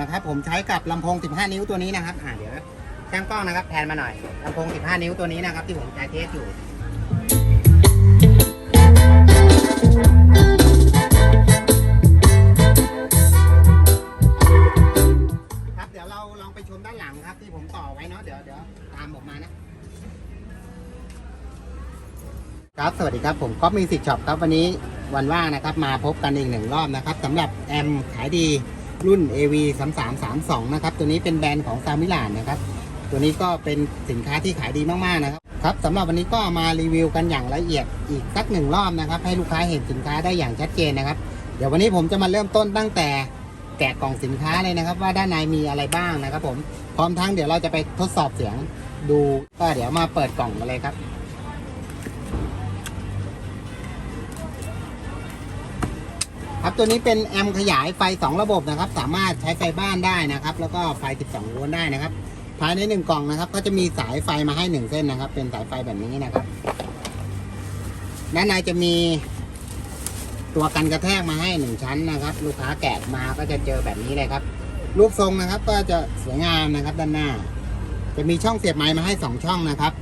นะครับ ผมใช้กับลำโพง 15 นิ้วตัวนี้นะครับอ่าเดี๋ยวช่างกล้องนะครับแพนมาหน่อยลำโพง 15 นิ้วตัวนี้นะครับ ที่ผมใช้เทสอยู่ครับเดี๋ยวเราลองไปชมด้านหลังครับ ที่ผมต่อไว้เนาะเดี๋ยวเดี๋ยวตามผมมานะครับสวัสดีครับผมก็มีสิทธิ์ช็อปครับวันนี้วันว่างนะครับ มาพบกันอีกหนึ่งรอบนะครับสำหรับแอมขายดี รุ่น AV 3332 นะครับ ตัวนี้เป็นแบรนด์ของซามิลานนะครับ ตัวนี้ก็เป็นสินค้าที่ขายดีมากๆนะครับครับสำหรับวันนี้ก็มารีวิวกันอย่างละเอียดอีกสักหนึ่งรอบนะครับ ให้ลูกค้าเห็นสินค้าได้อย่างชัดเจนนะครับ เดี๋ยววันนี้ผมจะมาเริ่มต้นตั้งแต่แกะกล่องสินค้าเลยนะครับ ว่าด้านในมีอะไรบ้างนะครับ ผมพร้อมทั้งเดี๋ยวเราจะไปทดสอบเสียงดูก็เดี๋ยวมาเปิดกล่องกันเลยครับ ครับตัวนี้เป็นแอมขยายไฟ 2 ระบบนะครับ สามารถใช้ไฟบ้านได้นะครับ แล้วก็ไฟ 12 โวลต์ได้นะครับ ภายใน 1 กล่องนะครับ ก็จะมีสายไฟมาให้ 1 เส้นนะครับ เป็นสายไฟแบบนี้นะครับ ด้านในจะมีตัวกันกระแทกมาให้ 1 ชั้นนะครับ ลูกค้าแกะมาก็จะเจอแบบนี้เลยครับ รูปทรงนะครับ ก็จะสวยงามนะครับ ด้านหน้า จะมีช่องเสียบไม้มาให้ 2 ช่องนะครับ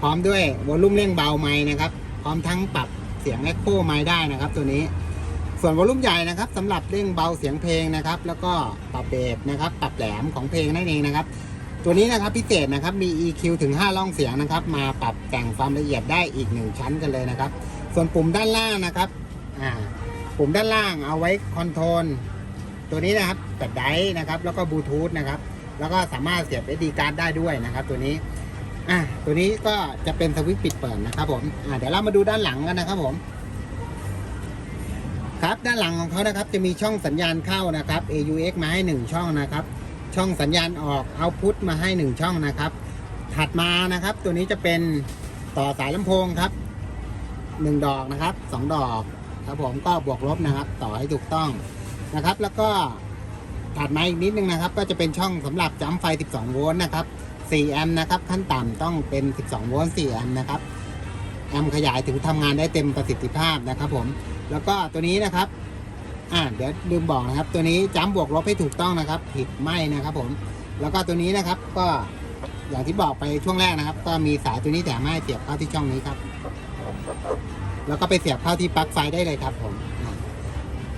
พร้อมด้วยวอลลุ่มเร่งเบาไม้นะครับ พร้อมทั้งปรับเสียงเอ็กโคไม้ได้นะครับ ตัวนี้ ส่วนวอลุ่มใหญ่นะครับสำหรับเร่งเบาเสียงเพลงนะครับ แล้วก็ปรับเบสนะครับ ปรับแหลมของเพลงนั่นเองนะครับ ตัวนี้นะครับพิเศษนะครับมี EQ ถึง5ร่องเสียงนะครับ มาปรับแต่งความละเอียดได้อีก 1 ชั้นกันเลยนะครับ ส่วนปุ่มด้านล่างนะครับอ่าปุ่มด้านล่างเอาไว้คอนโทรลตัวนี้นะครับแบบไดนะครับ แล้วก็บลูทูธนะครับ แล้วก็สามารถเสียบ SD การ์ดได้ด้วยนะครับ ตัวนี้อะตัวนี้ก็จะเป็นสวิตช์ปิดเปิดนะครับผมอ่าเดี๋ยวเรามาดูด้านหลังกันนะครับผม ครับด้านหลังของเขานะครับจะมีช่องสัญญาณเข้านะครับ AUX มาให้ 1 ช่องนะครับ ช่องสัญญาณออก Output มาให้ 1 ช่องนะครับ ถัดมานะครับ ตัวนี้จะเป็นต่อสายลำโพงครับ 1 ดอกนะครับ 2 ดอกครับผมก็บวกลบนะครับ ต่อให้ถูกต้องนะครับ แล้วก็ถัดมาอีกนิดนึงนะครับ ก็จะเป็นช่องสำหรับจัมป์ไฟ 12 โวลต์นะครับ 4 แอมป์นะครับ ขั้นต่ำต้องเป็น 12 โวลต์ 4 แอมป์นะครับ แอมป์ขยายถึงทำงานได้เต็มประสิทธิภาพนะครับผม แล้วก็ตัวนี้นะครับอ่าเดี๋ยวลืมบอกนะครับ ตัวนี้จ้ำบวกลบให้ถูกต้องนะครับ ผิดไม่นะครับผม แล้วก็ตัวนี้นะครับก็อย่างที่บอกไปช่วงแรกนะครับ ก็มีสายตัวนี้แถมให้เสียบเข้าที่ช่องนี้ครับ แล้วก็ไปเสียบเข้าที่ปลั๊กไฟได้เลยครับผม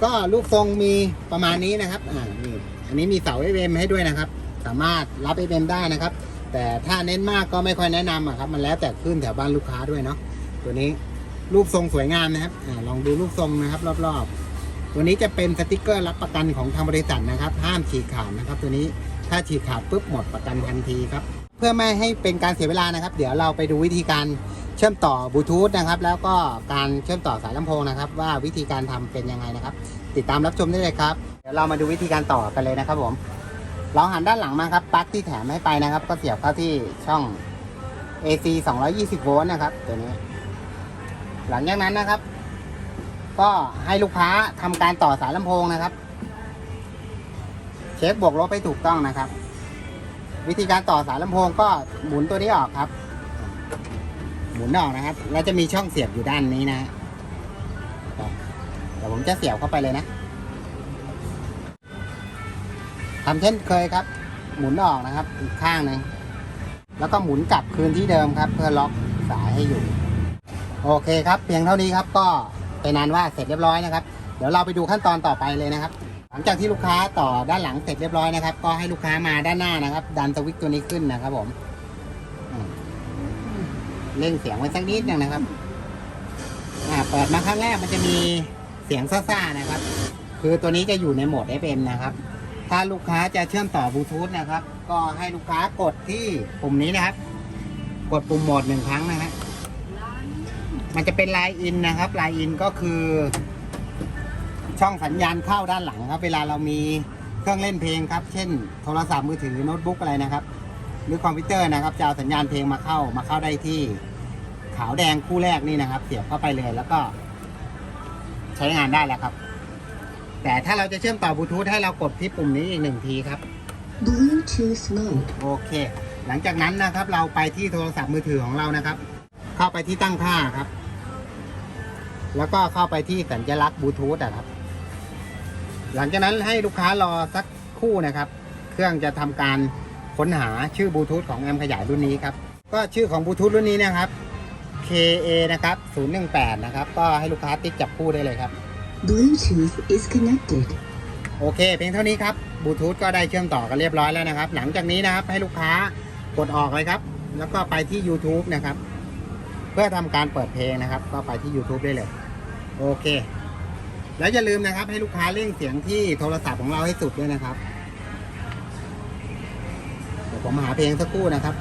ก็ลูกทรงมีประมาณนี้นะครับ อ่านี่อันนี้มีเสา FM ให้ด้วยนะครับ สามารถรับ FM ได้นะครับ แต่ถ้าเน้นมากก็ไม่ค่อยแนะนำอะครับ มันแล้วแต่ขึ้นแถวบ้านลูกค้าด้วยเนาะตัวนี้ รูปทรงสวยงามนะครับอลองดูรูปทรงนะครับ รอบๆ ตัวนี้จะเป็นสติกเกอร์รับประกันของทางบริษัทนะครับ ห้ามฉีกขาดนะครับ ตัวนี้ถ้าฉีกขาดปุ๊บหมดประกันทันทีครับ เพื่อไม่ให้เป็นการเสียเวลานะครับ เดี๋ยวเราไปดูวิธีการเชื่อมต่อบลูทูธนะครับ แล้วก็การเชื่อมต่อสายลำโพงนะครับ ว่าวิธีการทำเป็นยังไงนะครับ ติดตามรับชมได้เลยครับ เดี๋ยวเรามาดูวิธีการต่อกันเลยนะครับผมเราหันด้านหลังมาครับปลั๊กที่แถมให้ไปนะครับ ก็เสียบเข้าที่ช่อง AC 220 โวลต์นะครับ ตัวนี้ หลังจากนั้นนะครับ ก็ให้ลูกค้าทำการต่อสายลำโพงนะครับ เช็คบวกลบให้ถูกต้องนะครับ วิธีการต่อสายลำโพงก็หมุนตัวนี้ออกครับ หมุนออกนะครับ แล้วจะมีช่องเสียบอยู่ด้านนี้นะฮะเดี๋ยวผมจะเสียบเข้าไปเลยนะทำเช่นเคยครับ หมุนออกนะครับอีกข้างหนึ่งแล้วก็หมุนกลับคืนที่เดิมครับ เพื่อล็อกสายให้อยู่ โอเคครับเพียงเท่านี้ครับก็เป็นนานว่าเสร็จเรียบร้อยนะครับ เดี๋ยวเราไปดูขั้นตอนต่อไปเลยนะครับ หลังจากที่ลูกค้าต่อด้านหลังเสร็จเรียบร้อยนะครับ ก็ให้ลูกค้ามาด้านหน้านะครับ ดันสวิตช์ตัวนี้ขึ้นนะครับ ผมเร่งเสียงไว้สักนิดหนึงนะครับอ่าเปิดมาครั้งแรกมันจะมีเสียงซ่าๆนะครับ คือตัวนี้จะอยู่ในโหมด FM นะครับ ถ้าลูกค้าจะเชื่อมต่อบลูทูธนะครับ ก็ให้ลูกค้ากดที่ปุ่มนี้นะครับ กดปุ่มโหมดหนึ่งครั้งนะฮะ มันจะเป็นไลน์อินนะครับไลน์อินก็คือ ช่องสัญญาณเข้าด้านหลังครับ เวลาเรามีเครื่องเล่นเพลงครับ เช่น โทรศัพท์มือถือโน้ตบุ๊กอะไรนะครับ หรือคอมพิวเตอร์นะครับจะเอาสัญญาณเพลงมาเข้ามาเข้าได้ที่ขาวแดงคู่แรกนี่นะครับ เสียบเข้าไปเลยแล้วก็ ใช้งานได้แล้วครับ แต่ถ้าเราจะเชื่อมต่อบลูทูธให้เรากดที่ปุ่มนี้อีกหนึ่งทีครับ Bluetooth mode. โอเค หลังจากนั้นนะครับ เราไปที่โทรศัพท์มือถือของเรานะครับ เข้าไปที่ตั้งค่าครับ แล้วก็เข้าไปที่สัญลักษณ์บลูทูธอะครับ หลังจากนั้นให้ลูกค้ารอสักครู่นะครับ เครื่องจะทำการค้นหาชื่อบลูทูธของแอมขยายรุ่นนี้ครับ ก็ชื่อของบลูทูธรุ่นนี้นะครับ KA นะครับ018 นะครับ ก็ให้ลูกค้าติ๊กจับคู่ได้เลยครับ Bluetooth is connected. โอเค เพียงเท่านี้ครับบลูทูธก็ได้เชื่อมต่อกันเรียบร้อยแล้วนะครับ หลังจากนี้นะครับให้ลูกค้ากดออกเลยครับ แล้วก็ไปที่ YouTube นะครับ เพื่อทำการเปิดเพลงนะครับ ก็ไปที่ YouTube ได้เลย โอเค แล้วอย่าลืมนะครับ ให้ลูกค้าเร่งเสียงที่โทรศัพท์ของเราให้สุดด้วยนะครับ เดี๋ยวผมหาเพลงสักครู่นะครับ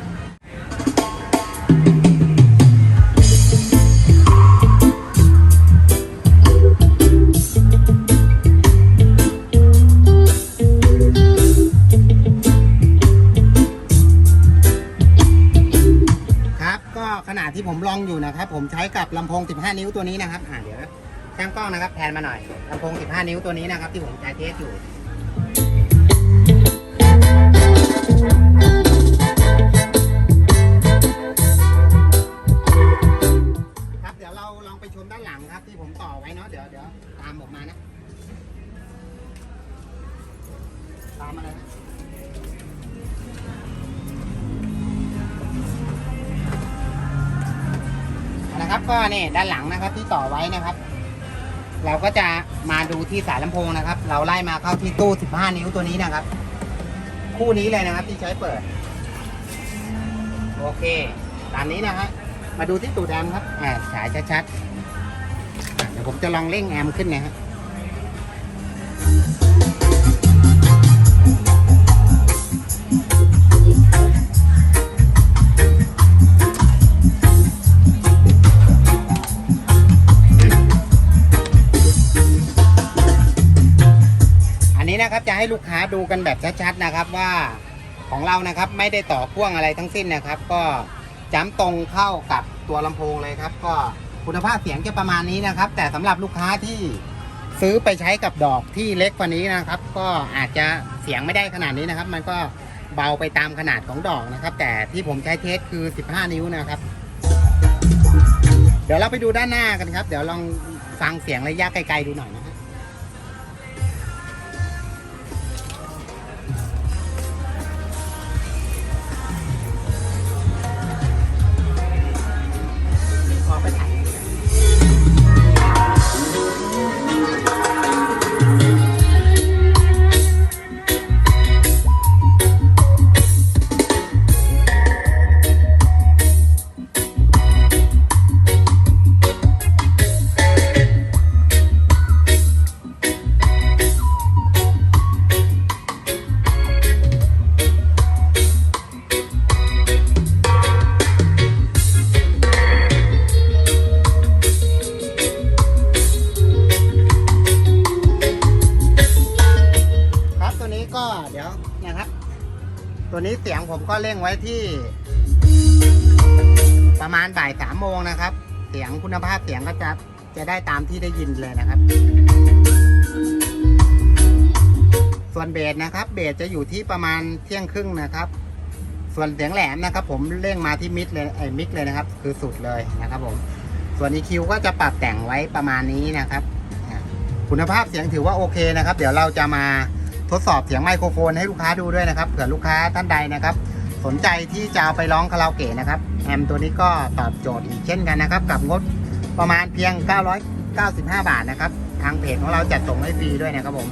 ครับก็ขณะที่ผมลองอยู่นะครับ ผมใช้กับลำโพง 15 นิ้วตัวนี้นะครับ อ่าเดี๋ยว ช่างกล้องนะครับแพนมาหน่อยลำโพง 15 นิ้วตัวนี้นะครับ ที่ผมใช้เทสอยู่ครับเดี๋ยวเราลองไปชมด้านหลังครับ ที่ผมต่อไว้เนาะเดี๋ยวเดี๋ยวตามผมมานะ ตามมาเลยนะนะครับก็นี่ด้านหลังนะครับที่ต่อไว้นะครับ เราก็จะมาดูที่สายลำโพงนะครับ เราไล่มาเข้าที่ตู้ 15 นิ้วตัวนี้นะครับ คู่นี้เลยนะครับที่ใช้เปิด โอเค ตามนี้นะฮะมาดูที่ตูดแอมครับอ่าสายชัดๆเดี๋ยวผมจะลองเร่งแอมขึ้นนะฮะ นี้นะครับจะให้ลูกค้าดูกันแบบชัดๆนะครับว่าของเรานะครับไม่ได้ต่อพ่วงอะไรทั้งสิ้นนะครับ ก็จ้ำตรงเข้ากับตัวลำโพงเลยครับ ก็คุณภาพเสียงจะประมาณนี้นะครับ แต่สำหรับลูกค้าที่ซื้อไปใช้กับดอกที่เล็กกว่านี้นะครับ ก็อาจจะเสียงไม่ได้ขนาดนี้นะครับ มันก็เบาไปตามขนาดของดอกนะครับ แต่ที่ผมใช้เทสคือ 15 นิ้วนะครับ เดี๋ยวเราไปดูด้านหน้ากันครับ เดี๋ยวลองฟังเสียงระยะไกลๆดูหน่อยนะ ตัวนี้เสียงผมก็เร่งไว้ที่ ประมาณบ่ายสามโมงนะครับ เสียงคุณภาพเสียงก็จะจะได้ตามที่ได้ยินเลยนะครับ ส่วนเบสนะครับ เบสจะอยู่ที่ประมาณเที่ยงครึ่งนะครับ ส่วนเสียงแหลมนะครับ ผมเร่งมาที่มิดเลยไอ้มิกเลยนะครับ คือสุดเลยนะครับ ผม ส่วน EQ ก็จะปรับแต่งไว้ประมาณนี้นะครับ คุณภาพเสียงถือว่าโอเคนะครับ เดี๋ยวเราจะมา ทดสอบเสียงไมโครโฟนให้ลูกค้าดูด้วยนะครับเผื่อลูกค้าท่านใดนะครับ สนใจที่จะเอาไปร้องคาราโอเกะนะครับแอมตัวนี้ก็ตอบโจทย์อีกเช่นกันนะครับ กับงบประมาณเพียง 995 บาทนะครับ ทางเพจของเราจัดส่งให้ฟรีด้วยนะครับผม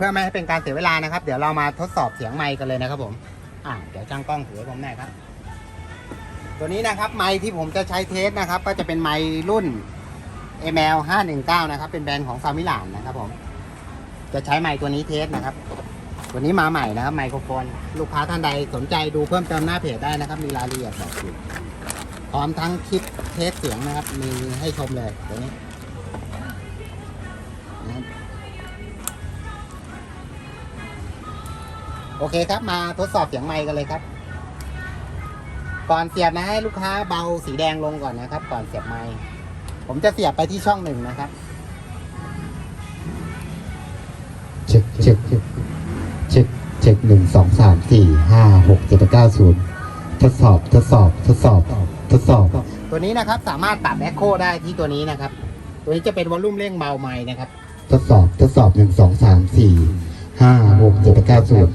พื่อไม่ให้เป็นการเสียเวลานะครับ เดี๋ยวเรามาทดสอบเสียงไมค์กันเลยนะครับผมอ่าเดี๋ยวจ้างกล้องถือให้ผมหน่อยครับ ตัวนี้นะครับไมค์ที่ผมจะใช้เทสนะครับ ก็จะเป็นไมค์รุ่น ML 519นะครับ เป็นแบรนด์ของซามิลานนะครับผม จะใช้ไมค์ตัวนี้เทสนะครับ ตัวนี้มาใหม่นะครับไมโครโฟน ลูกค้าท่านใดสนใจดูเพิ่มเติมหน้าเพจได้นะครับ มีรายละเอียดบอกอยู่พร้อมทั้งคลิปเทสเสียงนะครับ มีให้ชมเลยตัวนี้ โอเคครับมาทดสอบเสียงไมค์กันเลยครับ ก่อนเสียบนะให้ลูกค้าเบาสีแดงลงก่อนนะครับ ก่อนเสียบไมค์ผมจะเสียบไปที่ช่องหนึ่งนะครับเช็คเช็คเช็คเช็คเช็คหนึ่งสองสามสี่ห้าหกเจ็ดแปดเก้าศูนย์ทดสอบทดสอบทดสอบทดสอบ ตัวนี้นะครับสามารถปรับแอคโคได้ที่ตัวนี้นะครับ ตัวนี้จะเป็นวอลลุ่มเร่งเบาไมค์นะครับ ทดสอบทดสอบหนึ่งสองสามสี่ ห้าหกเจ็ดแปดเก้าศูนย์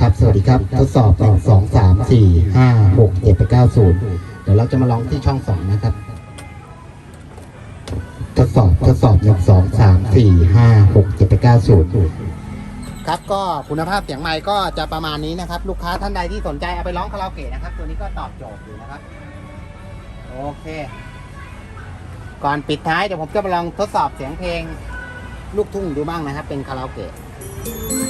ครับ สวัสดีครับทดสอบหนึ่งสองสามสี่ห้าหกเจ็ดแปดเก้าศูนย์เดี๋ยวเราจะมาลองที่ช่องสองนะครับ ทดสอบทดสอบหนึ่งสองสามสี่ห้าหกเจ็ดแปดเก้าศูนย์ครับก็คุณภาพเสียงไมค์ก็จะประมาณนี้นะครับ ลูกค้าท่านใดที่สนใจเอาไปร้องคาราโอเกะนะครับ ตัวนี้ก็ตอบโจทย์อยู่นะครับ โอเค ก่อนปิดท้ายเดี๋ยวผมจะมาลองทดสอบเสียงเพลงลูกทุ่งดูบ้างนะครับ เป็นคาราโอเกะ Música